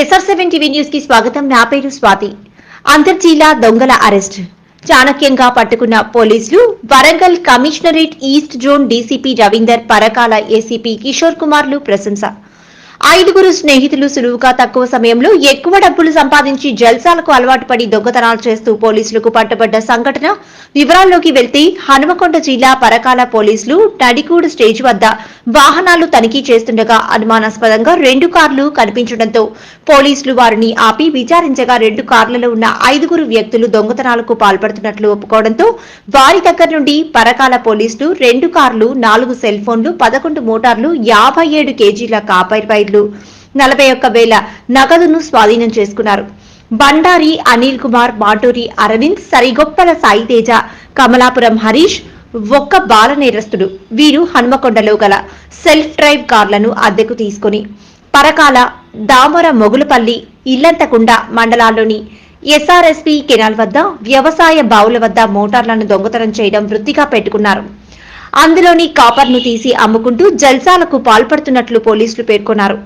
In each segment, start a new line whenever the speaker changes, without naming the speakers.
SR seven TV న్యూస్కి స్వాగతం. నా పేరు స్వాతి. అంతర్జిల్లా దొంగల అరెస్ట్. చాణక్యంగా పట్టుకున్న పోలీసులు Warangal commissionerate east zone DCP Ravinder Parakala ACP Kishore కుమార్లు ప్రశంస. ఐదుగురు స్నేహితులు సులువుగా తక్కువ సమయంలో ఎక్కువ డబ్బులు సంపాదించి జల్సాలకు అలవాటు పడి దొంగతనాలు చేస్తూ పోలీసులకు పట్టుబడ్డ సంఘటన వివరాల్లోకి వెళ్తే హనుమకొండ జిల్లా పరకాల పోలీసులు నడికూడు స్టేజ్ వద్ద వాహనాలు తనిఖీ చేస్తుండగా అనుమానాస్పదంగా రెండు కార్లు కనిపించడంతో పోలీసులు వారిని ఆపి విచారించగా రెండు కార్లలో ఉన్న ఐదుగురు వ్యక్తులు దొంగతనాలకు పాల్పడుతున్నట్లు ఒప్పుకోవడంతో వారి దగ్గర నుండి పరకాల పోలీసులు రెండు కార్లు నాలుగు సెల్ ఫోన్లు పదకొండు మోటార్లు యాభై ఏడు కేజీల కాపర్ వైర్లు నలభై ఒక్క వేల నగదును స్వాధీనం చేసుకున్నారు. బండారి అనిల్ కుమార్ మాటూరి అరవింద్ సరిగొప్పల సాయితేజ కమలాపురం హరీష్ ఒక్క బాల నేరస్తుడు. వీరు హనుమకొండలో గల సెల్ఫ్ డ్రైవ్ కార్లను అద్దెకు తీసుకుని పరకాల దామర మొగులపల్లి ఇల్లంతకుండ మండలాల్లోని ఎస్ఆర్ఎస్పి కెనాల్ వద్ద వ్యవసాయ బావుల వద్ద మోటార్లను దొంగతనం చేయడం వృత్తిగా పెట్టుకున్నారు. అందులోని కాపర్ను తీసి అమ్ముకుంటూ జల్సాలకు పాల్పడుతున్నట్లు పోలీసులు పేర్కొన్నారు.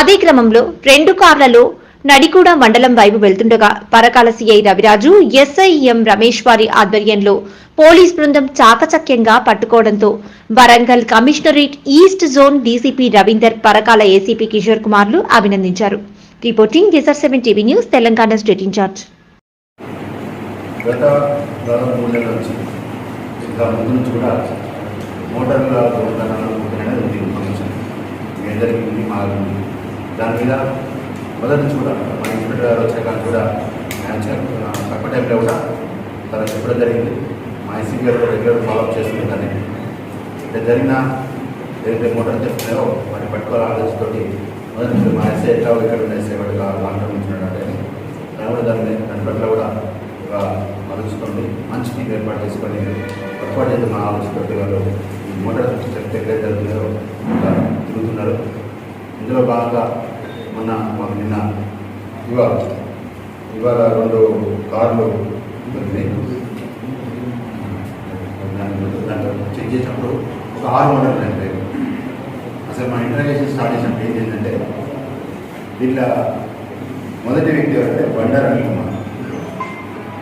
అదే క్రమంలో రెండు కార్లలో నడికూడ మండలం వైపు వెళ్తుండగా Parakala CI Raviraju SI M Ramesh వారి ఆధ్వర్యంలో పోలీస్ బృందం చాకచక్యంగా పట్టుకోవడంతో Warangal commissionerate east zone DCP Ravinder Parakala ACP Kishore కుమార్లు అభినందించారు. Reporting SR seven TV news Telangana state incharge
గత దాదాపు మూడు నెలల నుంచి ఇంకా ముందు నుంచి కూడా మోటార్ల దొంగతనాలు అనేది ఉంది కొంచెం మేజర్కి ఉంది మాకు దాని మీద మొదటి నుంచి కూడా మా ఇన్స్పెక్టర్ గారు వచ్చాక కూడా మ్యాక్సిమం తక్కువ టైంలో కూడా తనకు చెప్పడం జరిగింది. మా ఐసీపీ గారు కూడా రెగ్యులర్ ఫాలోఅప్ చేస్తుంది దాన్ని. అంటే జరిగిన ఏదైతే మోటార్ చెప్తున్నాయో వాటిని పట్టుకోవాలి ఆలోచనతోటి మొదటి నుంచి మా ఎస్ఐ ఎట్లా ఇక్కడ ఉన్న ఎస్ఐ వాటి లాంగ్ టర్మ్ ఉంటున్నాడు అంటే దాని కూడా దాన్ని దాని పట్ల కూడా ఆలోచించుకోండి మంచి టీం ఏర్పాటు చేసుకోండి ఏర్పాటు చేసి మా ఆలోచనతోటి వాళ్ళు మోటార్ చెప్తే ఎక్కడ తిరుగుతున్నారు. ఇందులో భాగంగా మొన్న మాకు నిన్న ఇవాళ ఇవాళ రెండు కార్లు దాన్ని దాంట్లో చెక్ చేసినప్పుడు ఒక ఆరు మోడల్ అంటే అసలు మా ఇంటర్గేషన్ స్టార్ట్ చేసినప్పుడు ఏం ఏంటంటే దీంట్లో మొదటి వ్యక్తి ఎవరంటే బండారు అనిల్ కుమార్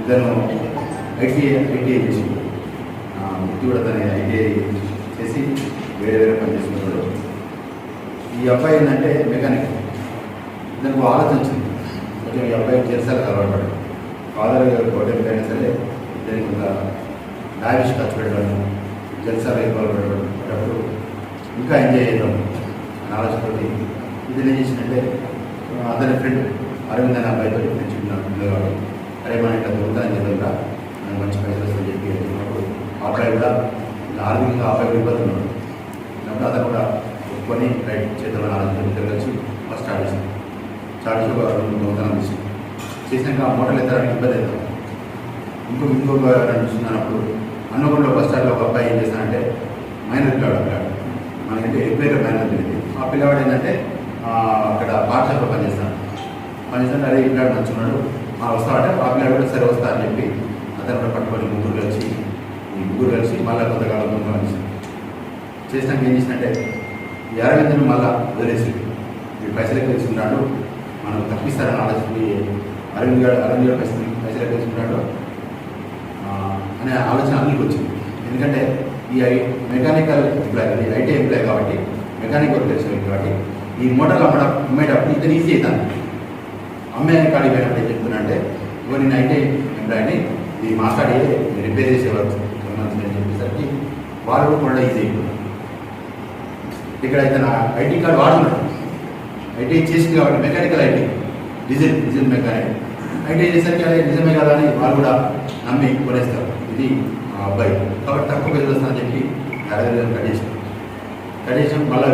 ఇతను ఐటీఐ ఐటీఐ చేసి వృత్తి కూడా తన ఐటీఐ చేసి వేరే వేరే పని చేసుకున్నాడు ఈ అబ్బాయి ఏంటంటే మెకానిక్. ఇతనికి ఆలోచన వచ్చింది. కొంచెం ఈ అబ్బాయి చేస్తారు అలవాటు ఫాదర్ హోటల్కి అయినా సరే దానికి ఒక లావిష్ ఖర్చు పెట్టడం జల్సాలు ఎక్కువ పెట్టడం అప్పుడు ఇంకా ఎంజాయ్ చేద్దాం అని ఆలోచనతోటి ఇది ఏం చేసిందంటే అతని ఫ్రెండ్ అరవింద్ అనే అబ్బాయితో ఫ్రెండ్షిప్ ఉండేవాడు. అరే మన ఇట్లా దొరుకుతానని చెప్పిరా నాకు మంచి పైసలు వస్తాయని చెప్పి అప్పుడు ఆ అబ్బాయి కూడా ఆర్థికంగా ఆ అబ్బాయి ఇబ్బంది ఉన్నాడు అప్పుడు కూడా ఒప్పుకొని రైట్ చేద్దామని ఆలోచన ఫస్ట్ స్టార్ట్ చేసింది స్టార్ట్ చేసి ఒక రెండు దొంగతనం చేసి చేసినాక ఆ మూటలు ఎత్తడానికి ఇబ్బంది అవుతాం. ఇంకో ఇంకొక రెండు చూసినప్పుడు అన్నగూడలో బస్ స్టాండ్లో ఒక అబ్బాయి ఏం చేస్తానంటే మైనర్ పిల్లాడు పిల్లాడు మనకంటే ఎప్పుడైతే మైనర్ తెలియదు ఆ పిల్లవాడు ఏంటంటే అక్కడ పాఠశాలలో పనిచేస్తాను పనిచేస్తాను అదే పిల్లాడు నచ్చున్నాడు ఆ వస్తామంటే ఆ పిల్లాడు కూడా సరే వస్తా అని చెప్పి అతను కూడా పట్టుకొని ముగ్గురు ఈ ముగ్గురు కలిసి మళ్ళీ కొంతకాలం దొంగ అనేసి చేసినాక ఏం చేసినట్టే ఈ మళ్ళా వదిలేసి ఈ పైసలు ఎక్కువ మనం తప్పిస్తారని ఆలోచన అరవింద్ గారు అరవింద్ గారు పైసలు పైసలకు ఎక్కువ అనే ఆలోచన అందరికి వచ్చింది. ఎందుకంటే ఈ I mechanical employee IT employee కాబట్టి మెకానిక్ వర్క్ చేసే కాబట్టి ఈ మోటార్లు అమ్మడం అమ్మేటప్పుడు ఇతను ఈజీ అవుతాను అమ్మే కాడి పోయినప్పుడు ఏం చెప్తున్నా అంటే ఇవ్వ నేను ఐటీ ఎంప్లాయ్ని ఇది మాట్లాడి రిపేర్ చేసే వర్క్ సంబంధించిన చెప్పేసరికి వాళ్ళు కూడా ఈజీ అయిపోతుంది ఇక్కడ ఇతను ఐటీ కార్డు వాడుతున్నాడు. ఐటీ చేసింది కాబట్టి mechanical IT diesel diesel mechanic IT చేసరికి అదే నిజమే కదా అని వాళ్ళు కూడా నమ్మి కొనేస్తారు ఇది అబ్బాయి. కాబట్టి తక్కువ పైసలు వస్తుందని చెప్పి అరవై వేలు కట్ చేసాం కట్ చేసాం మళ్ళీ